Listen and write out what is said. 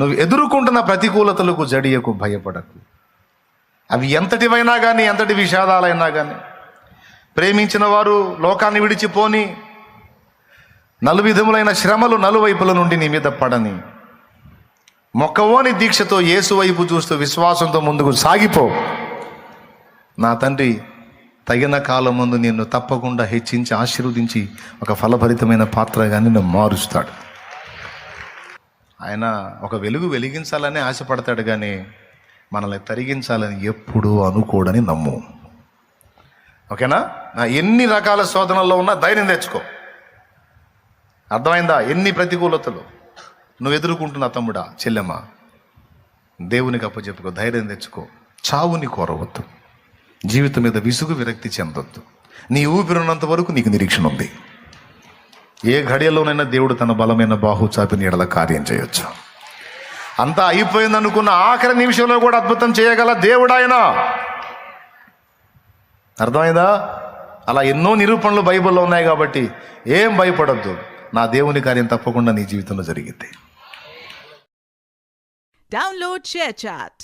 నువ్వు ఎదుర్కొంటున్న ప్రతికూలతలకు జడియకు భయపడకు. అవి ఎంతటివైనా కానీ ఎంతటి విషాదాలైనా కానీ ప్రేమించిన వారు లోకాన్ని విడిచిపోని నలువిధములైన శ్రమలు నలువైపుల నుండి నీ మీద పడని. మొక్కవోని దీక్షతో యేసు వైపు చూస్తూ విశ్వాసంతో ముందుకు సాగిపో. నా తండ్రి తగిన కాలం ముందు నిన్ను తప్పకుండా హెచ్చించి ఆశీర్వదించి ఒక ఫలభరితమైన పాత్రగా నిన్ను మారుస్తాడు. ఆయన ఒక వెలుగు వెలిగించాలని ఆశపడతాడు కానీ మనల్ని తరిగించాలని ఎప్పుడూ అనుకోడని నమ్ము. ఓకేనా? నా ఎన్ని రకాల శోధనల్లో ఉన్నా ధైర్యం తెచ్చుకో. అర్థమైందా? ఎన్ని ప్రతికూలతలు. నువ్వు ఎదుర్కొంటున్న తమ్ముడా చెల్లెమ్మ దేవునికి అప్పచెప్పుకో ధైర్యం తెచ్చుకో. చావుని కోరవద్దు. జీవితం మీద విసుగు విరక్తి చెందొద్దు. నీ ఊపిరినంత వరకు నీకు నిరీక్షణ ఉంది. ఏ ఘడియలోనైనా దేవుడు తన బలమైన బాహు చాపి నీడల కార్యం చేయొచ్చు. అంతా అయిపోయింది అనుకున్న ఆఖరి నిమిషంలో కూడా అద్భుతం చేయగల దేవుడు ఆయన అర్థమైందా? అలా ఎన్నో నిరూపణలు బైబిల్లో ఉన్నాయి కాబట్టి ఏం భయపడద్దు. నా దేవుని కార్యం తప్పకుండా నీ జీవితంలో జరిగింది Download చాట్